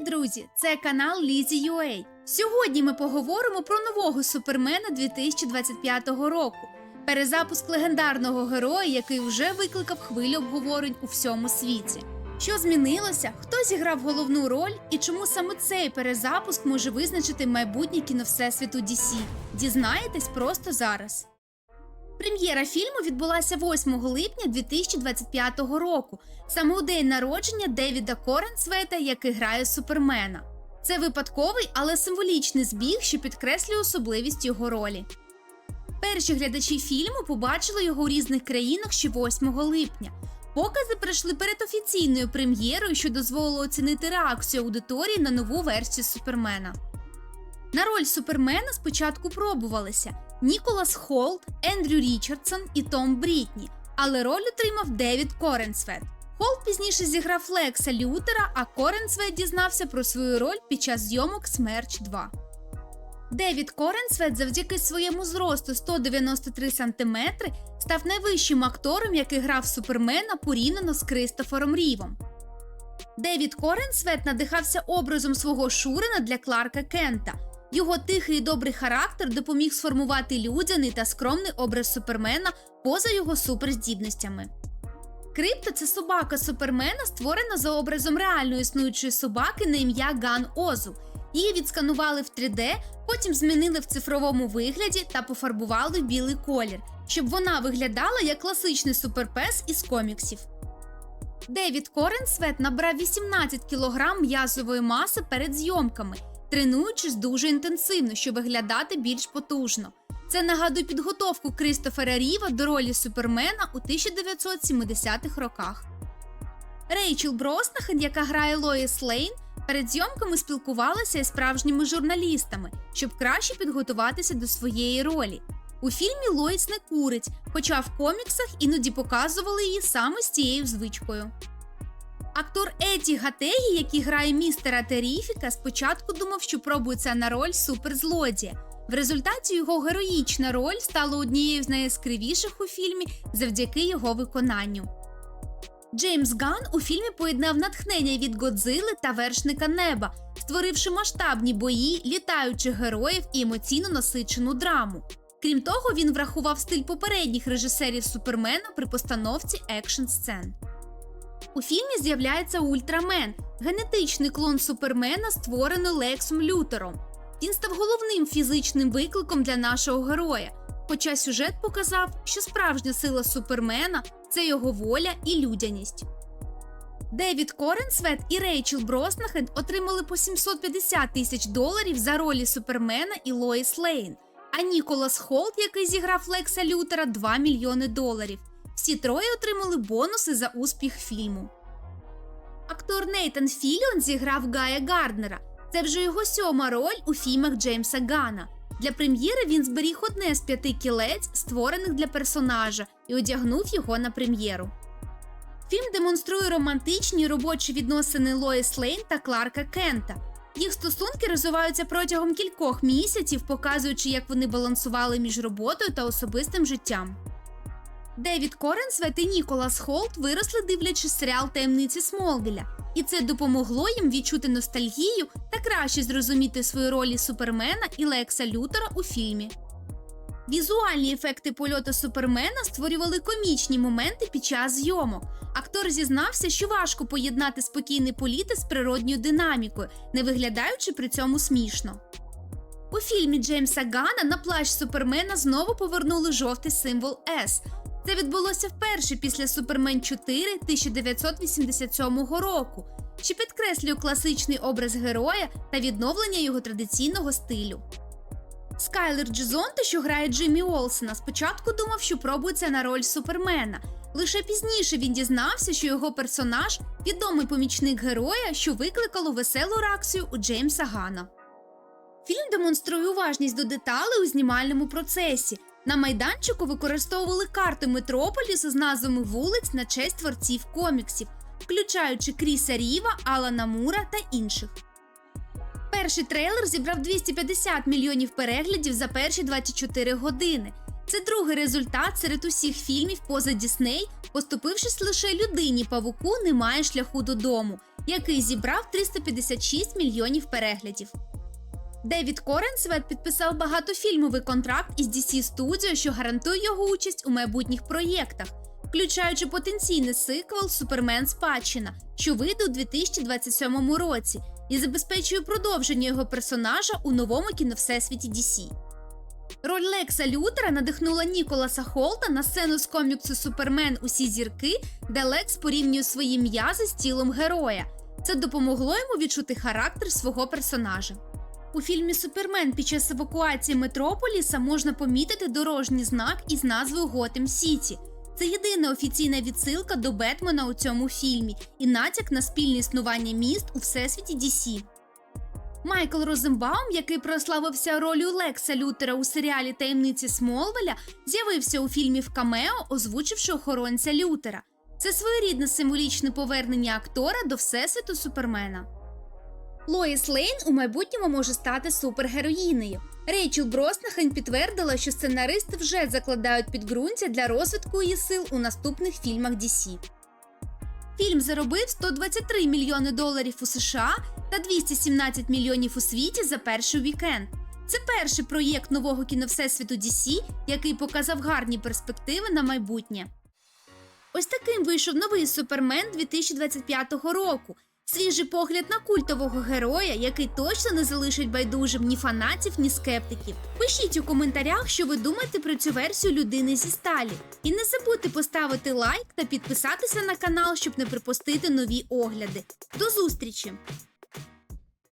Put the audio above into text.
друзі! Це канал Лізі UA. Сьогодні ми поговоримо про нового супермена 2025 року. Перезапуск легендарного героя, який вже викликав хвилю обговорень у всьому світі. Що змінилося? Хто зіграв головну роль і чому саме цей перезапуск може визначити майбутнє кіно Всесвіту DC? Дізнаєтесь просто зараз. Прем'єра фільму відбулася 8 липня 2025 року, саме у день народження Девіда Коренсвета, який грає Супермена. Це випадковий, але символічний збіг, що підкреслює особливість його ролі. Перші глядачі фільму побачили його у різних країнах ще 8 липня. Покази пройшли перед офіційною прем'єрою, що дозволило оцінити реакцію аудиторії на нову версію Супермена. На роль Супермена спочатку пробувалися Ніколас Холт, Ендрю Річардсон і Том Брітні, але роль отримав Девід Коренсвет. Холт пізніше зіграв Лекса Лютера, а Коренсвет дізнався про свою роль під час зйомок Смерч 2. Девід Коренсвет завдяки своєму зросту 193 см став найвищим актором, який грав Супермена порівняно з Кристофером Рівом. Девід Коренсвет надихався образом свого Шурина для Кларка Кента. Його тихий і добрий характер допоміг сформувати людяний та скромний образ Супермена поза його суперздібностями. Крипто це собака Супермена, створена за образом реально існуючої собаки на ім'я Ган Озу. Її відсканували в 3D, потім змінили в цифровому вигляді та пофарбували в білий колір, щоб вона виглядала як класичний суперпес із коміксів. Девід Коренсвет набрав 18 кг м'язової маси перед зйомками, тренуючись дуже інтенсивно, щоб виглядати більш потужно. Це нагадує підготовку Кристофера Ріва до ролі Супермена у 1970-х роках. Рейчел Броснахен, яка грає Лоїс Лейн, перед зйомками спілкувалася із справжніми журналістами, щоб краще підготуватися до своєї ролі. У фільмі Лоїс не курить, хоча в коміксах іноді показували її саме з цією звичкою. Актор Еті Гатегі, який грає містера Теріфіка, спочатку думав, що пробується на роль суперзлодія. В результаті його героїчна роль стала однією з найяскравіших у фільмі завдяки його виконанню. Джеймс Ган у фільмі поєднав натхнення від Годзили та вершника неба, створивши масштабні бої, літаючих героїв і емоційно насичену драму. Крім того, він врахував стиль попередніх режисерів Супермена при постановці екшн сцен. У фільмі з'являється Ультрамен, генетичний клон Супермена, створений Лексом Лютером. Він став головним фізичним викликом для нашого героя. Хоча сюжет показав, що справжня сила Супермена це його воля і людяність. Девід Коренсвет і Рейчел Броснахен отримали по 750 тисяч доларів за ролі Супермена і Лоїс Лейн, а Ніколас Холт, який зіграв Лекса Лютера, 2 мільйони доларів. Всі троє отримали бонуси за успіх фільму. Актор Нейтан Філіон зіграв Гая Гарднера. Це вже його сьома роль у фільмах Джеймса Гана. Для прем'єри він зберіг одне з п'яти кілець, створених для персонажа, і одягнув його на прем'єру. Фільм демонструє романтичні робочі відносини Лоїс Лейн та Кларка Кента. Їх стосунки розвиваються протягом кількох місяців, показуючи, як вони балансували між роботою та особистим життям. Девід Коренсвет і Ніколас Холт виросли, дивлячись серіал таємниці Смолвіля, і це допомогло їм відчути ностальгію та краще зрозуміти свої ролі Супермена і Лекса Лютера у фільмі. Візуальні ефекти польоту Супермена створювали комічні моменти під час зйомок. Актор зізнався, що важко поєднати спокійний політ з природньою динамікою, не виглядаючи при цьому смішно. У фільмі Джеймса Гана на плащ Супермена знову повернули жовтий символ С. Це відбулося вперше після Супермен 4 1987 року, що підкреслює класичний образ героя та відновлення його традиційного стилю. Скайлер Джезонте, що грає Джиммі Олсена, спочатку думав, що пробується на роль Супермена. Лише пізніше він дізнався, що його персонаж відомий помічник героя, що викликало веселу реакцію у Джеймса Гана. Фільм демонструє уважність до деталей у знімальному процесі. На майданчику використовували карти Метрополісу з назвами вулиць на честь творців коміксів, включаючи Кріса Ріва, Алана Мура та інших. Перший трейлер зібрав 250 мільйонів переглядів за перші 24 години. Це другий результат серед усіх фільмів поза Дісней, поступившись лише людині павуку немає шляху додому, який зібрав 356 мільйонів переглядів. Девід Коренсвет підписав багатофільмовий контракт із DC Studio, що гарантує його участь у майбутніх проєктах, включаючи потенційний сиквел Супермен Спадщина, що вийде у 2027 році, і забезпечує продовження його персонажа у новому кіновсесвіті DC. Роль Лекса Лютера надихнула Ніколаса Холта на сцену з коміксу Супермен Усі зірки, де Лекс порівнює свої м'язи з тілом героя. Це допомогло йому відчути характер свого персонажа. У фільмі Супермен під час евакуації Метрополіса можна помітити дорожній знак із назвою Готем Сіті. Це єдина офіційна відсилка до Бетмена у цьому фільмі і натяк на спільне існування міст у всесвіті DC. Майкл Розенбаум, який прославився ролью Лекса Лютера у серіалі Таємниці Смолвеля, з'явився у фільмі в камео, озвучивши охоронця Лютера. Це своєрідне символічне повернення актора до всесвіту Супермена. Лоїс Лейн у майбутньому може стати супергероїнею. Рейчел Броснахен підтвердила, що сценаристи вже закладають підґрунтя для розвитку її сил у наступних фільмах DC. Фільм заробив 123 мільйони доларів у США та 217 мільйонів у світі за перший вікенд. Це перший проєкт нового кіновсесвіту DC, який показав гарні перспективи на майбутнє. Ось таким вийшов новий Супермен 2025 року. Свіжий погляд на культового героя, який точно не залишить байдужим ні фанатів, ні скептиків. Пишіть у коментарях, що ви думаєте про цю версію людини зі сталі. І не забудьте поставити лайк та підписатися на канал, щоб не пропустити нові огляди. До зустрічі!